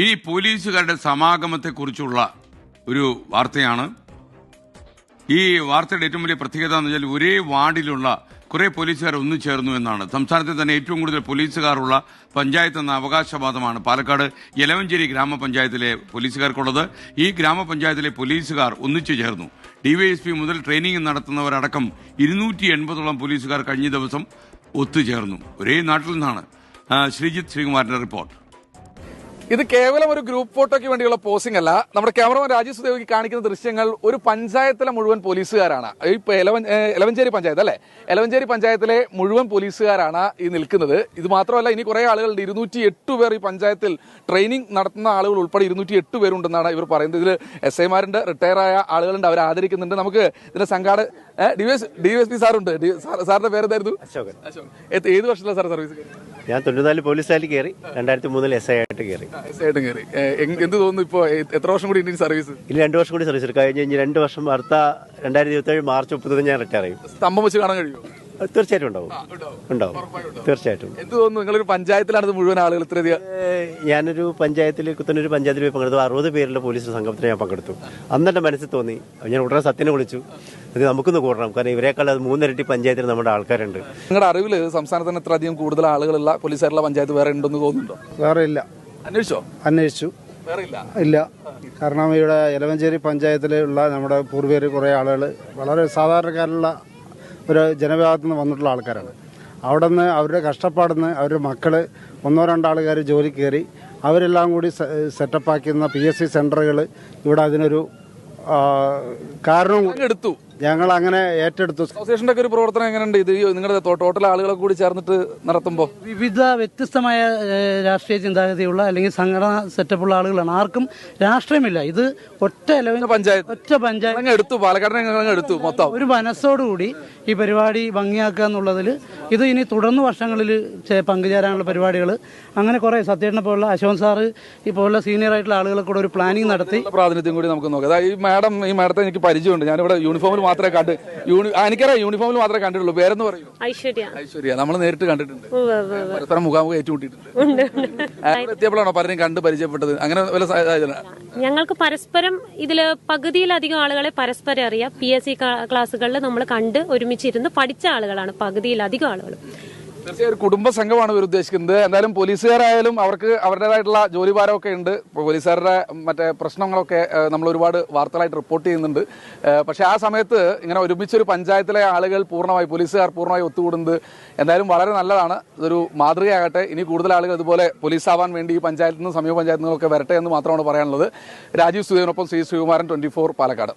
ഇനി പോലീസുകാരുടെ സമാഗമത്തെക്കുറിച്ചുള്ള ഒരു വാർത്തയാണ്. ഈ വാർത്തയുടെ ഏറ്റവും വലിയ പ്രത്യേകത എന്ന് വെച്ചാൽ ഒരേ വാർഡിലുള്ള കുറെ പോലീസുകാർ ഒന്നു ചേർന്നു എന്നാണ്. സംസ്ഥാനത്തെ തന്നെ ഏറ്റവും കൂടുതൽ പോലീസുകാരുള്ള പഞ്ചായത്ത് എന്ന അവകാശവാദമാണ് പാലക്കാട് യലവഞ്ചേരി ഗ്രാമപഞ്ചായത്തിലെ പോലീസുകാർക്കുള്ളത്. ഈ ഗ്രാമപഞ്ചായത്തിലെ പോലീസുകാർ ഒന്നിച്ചു ചേർന്നു. ഡിവൈഎസ്പി മുതൽ ട്രെയിനിങ് നടത്തുന്നവരടക്കം ഇരുന്നൂറ്റി എൺപതോളം പോലീസുകാർ കഴിഞ്ഞ ദിവസം ഒത്തുചേർന്നു. ഒരേ നാട്ടിൽ നിന്നാണ്. ശ്രീജിത് ശ്രീജിത്ത് ശ്രീകുമാറിന്റെ റിപ്പോർട്ട്. ഇത് കേവലം ഒരു ഗ്രൂപ്പ് ഫോട്ടോയ്ക്ക് വേണ്ടിയുള്ള പോസിംഗ് അല്ല. നമ്മുടെ ക്യാമറമാൻ രാജീവ് സുദേവിക്ക് കാണിക്കുന്ന ദൃശ്യങ്ങൾ ഒരു പഞ്ചായത്തിലെ മുഴുവൻ പോലീസുകാരാണ്. ഇപ്പൊ എലവഞ്ചേരി പഞ്ചായത്ത് അല്ലെ? എലവഞ്ചേരി പഞ്ചായത്തിലെ മുഴുവൻ പോലീസുകാരാണ് ഈ നിൽക്കുന്നത്. ഇത് മാത്രമല്ല ഇനി കുറെ ആളുകളുണ്ട്. ഇരുന്നൂറ്റി എട്ട് പേർ ഈ പഞ്ചായത്തിൽ ട്രെയിനിങ് നടത്തുന്ന ആളുകൾ ഉൾപ്പെടെ ഇരുന്നൂറ്റി എട്ട് പേരുണ്ടെന്നാണ് ഇവർ പറയുന്നത്. ഇതിൽ എസ് ഐമാരുണ്ട് റിട്ടയർ ആയ ആളുകളുണ്ട് അവർ ആദരിക്കുന്നുണ്ട്. നമുക്ക് ഇതിന്റെ സംഘാട ഡി എസ് പി സാറുണ്ട്. സാറിന്റെ പേരെന്തായിരുന്നു? അശോകൻ. അശോക്. ഏത് വർഷത്തിലാണ് സാർ സർവീസ്? ഞാൻ തൊണ്ണൂനാല് പോലീസുകാരിൽ കയറി രണ്ടായിരത്തി മൂന്നിൽ എസ് ഐ ആയിട്ട് കയറി. എന്ത് തോന്നുന്നു ഇപ്പോൾ എത്ര വർഷം കൂടി ഇന്ത്യൻ സർവീസ്? ഇനി രണ്ട് വർഷം കൂടി സർവീസ്. കഴിഞ്ഞ് ഇനി രണ്ട് വർഷം അടുത്ത രണ്ടായിരത്തി ഇരുപത്തേഴ് മാർച്ച് മുപ്പത്തി ഞാൻ റിട്ടയർ ചെയ്യും. സ്തംഭം വെച്ച് കാണാൻ കഴിയുമോ? തീർച്ചയായിട്ടും ഉണ്ടാവും. ഉണ്ടാവും. തീർച്ചയായിട്ടും. എന്ത് തോന്നുന്നു? നിങ്ങളൊരു പഞ്ചായത്തിലാണ് മുഴുവൻ ആളുകൾ ഇത്രയധികം ഞാനൊരു പഞ്ചായത്തിൽ കുത്തനൊരു പഞ്ചായത്തിൽ പോയി പങ്കെടുത്തു. അറുപത് പേരുടെ പോലീസ് സംഘത്തിന് ഞാൻ പങ്കെടുത്തു. അന്ന് എന്റെ മനസ്സിൽ തോന്നി ഞാൻ ഉടനെ സത്യനെ വിളിച്ചു. അത് നമുക്കൊന്ന് കൂടണം. കാരണം ഇവരെക്കാൾ അത് മൂന്നിരട്ടി പഞ്ചായത്തിൽ നമ്മുടെ ആൾക്കാരുണ്ട്. നിങ്ങളുടെ അറിവിൽ സംസ്ഥാനത്തിന് ഇത്ര അധികം കൂടുതൽ ആളുകളുള്ള പോലീസുകാരുള്ള പഞ്ചായത്ത് വേറെ ഉണ്ടെന്ന് തോന്നുന്നുണ്ടോ? വേറെ ഇല്ല. അന്വേഷിച്ചോ? അന്വേഷിച്ചു. വേറെ ഇല്ല. ഇല്ല. കാരണം ഇവിടെ എലവഞ്ചേരി പഞ്ചായത്തിലുള്ള നമ്മുടെ പൂർവികർ കുറേ ആളുകൾ വളരെ സാധാരണക്കാരുള്ള ഒരു ജനവിഭാഗത്തു നിന്ന് വന്നിട്ടുള്ള ആൾക്കാരാണ്. അവിടെ നിന്ന് അവരുടെ കഷ്ടപ്പാടിൽ നിന്ന് അവരുടെ മക്കൾ ഒന്നോ രണ്ടോ ആൾക്കാർ ജോലി കയറി അവരെല്ലാം കൂടി സെറ്റപ്പാക്കുന്ന പി എസ് സി സെന്ററുകൾ ഇവിടെ അതിനൊരു കാരണം എടുത്തു ഞങ്ങൾ അങ്ങനെ ഏറ്റെടുത്തു. അസോസിയേഷന്റെ ഒക്കെ ഒരു പ്രവർത്തനം എങ്ങനെയുണ്ട്? ഇത് നിങ്ങളുടെ ടോട്ടൽ ആളുകളെ കൂടി ചേർന്നിട്ട് നടത്തുമ്പോൾ വിവിധ വ്യത്യസ്തമായ രാഷ്ട്രീയ ചിന്താഗതിയുള്ള അല്ലെങ്കിൽ സംഘടനാ സെറ്റപ്പുള്ള ആളുകളാണ്. ആർക്കും രാഷ്ട്രീയമില്ല. ഇത് ഒറ്റ പഞ്ചായത്ത്. ഒറ്റ പഞ്ചായത്ത്. എടുത്തു പാലക്കാടിനെ എടുത്തു മൊത്തം. ഒരു മനസ്സോടുകൂടി ഈ പരിപാടി ഭംഗിയാക്കുക എന്നുള്ളതിൽ ഇത് ഇനി തുടർന്ന് വർഷങ്ങളിൽ പങ്കുചേരാനുള്ള പരിപാടികൾ. അങ്ങനെ കുറേ സത്യേട്ടനെ പോലുള്ള അശോക് സാറ് ഇപ്പോഴുള്ള സീനിയർ ആയിട്ടുള്ള ആളുകളെ കൂടെ ഒരു പ്ലാനിങ് നടത്തി. പ്രാതിനിധ്യം കൂടി നമുക്ക് നോക്കാം. അതായത് ഈ മാഡം ഈ മാഡത്തെ എനിക്ക് പരിചയമുണ്ട്. ഞാനിവിടെ യൂണിഫോമിൽ മാത്രമേ കണ്ട് എനിക്കറിയാം യൂണിഫോമിൽ മാത്രമേ കണ്ടിട്ടുള്ളൂ. പേരെന്ന് പറയൂ. ഐശ്വര്യ. ഐശ്വര്യ. നമ്മൾ നേരിട്ട് കണ്ടിട്ടുണ്ട്. പരസ്പരം മുഖാമുഖം ഏറ്റുമുട്ടിയിട്ടുണ്ട്. എത്തിയപ്പോഴാണോ പലരും കണ്ട് പരിചയപ്പെട്ടത്? അങ്ങനെ വല്ല സാഹചര്യം ഞങ്ങൾക്ക് പരസ്പരം ഇതിൽ പകുതിയിലധികം ആളുകളെ പരസ്പരം അറിയാം. പി എസ് സി ക്ലാസ്സുകളിൽ നമ്മൾ കണ്ട് ഒരുമിച്ചിരുന്ന് പഠിച്ച ആളുകളാണ് പകുതിയിലധികം ആളുകളും തീർച്ചയായും കുടുംബ സംഘമാണ് ഇവർ ഉദ്ദേശിക്കുന്നത്. എന്തായാലും പോലീസുകാരായാലും അവർക്ക് അവരുടേതായിട്ടുള്ള ജോലിഭാരമൊക്കെ ഉണ്ട്. പോലീസുകാരുടെ മറ്റേ പ്രശ്നങ്ങളൊക്കെ നമ്മൾ ഒരുപാട് വാർത്തകളായിട്ട് റിപ്പോർട്ട് ചെയ്യുന്നുണ്ട്. പക്ഷേ ആ സമയത്ത് ഇങ്ങനെ ഒരുമിച്ചൊരു പഞ്ചായത്തിലെ ആളുകൾ പൂർണമായി പോലീസുകാർ പൂർണമായി ഒത്തുകൂടുന്നത് എന്തായാലും വളരെ നല്ലതാണ്. ഇതൊരു മാതൃകയാകട്ടെ. ഇനി കൂടുതൽ ആളുകൾ ഇതുപോലെ പോലീസ് ആവാൻ വേണ്ടി ഈ പഞ്ചായത്തിൽ നിന്നും സമീപ പഞ്ചായത്തിൽ നിന്നൊക്കെ വരട്ടെ എന്ന് മാത്രമാണ് പറയാനുള്ളത്. രാജീവ് സുധീനൊപ്പം ശ്രീ ശ്രീകുമാരൻ ട്വന്റി പാലക്കാട്.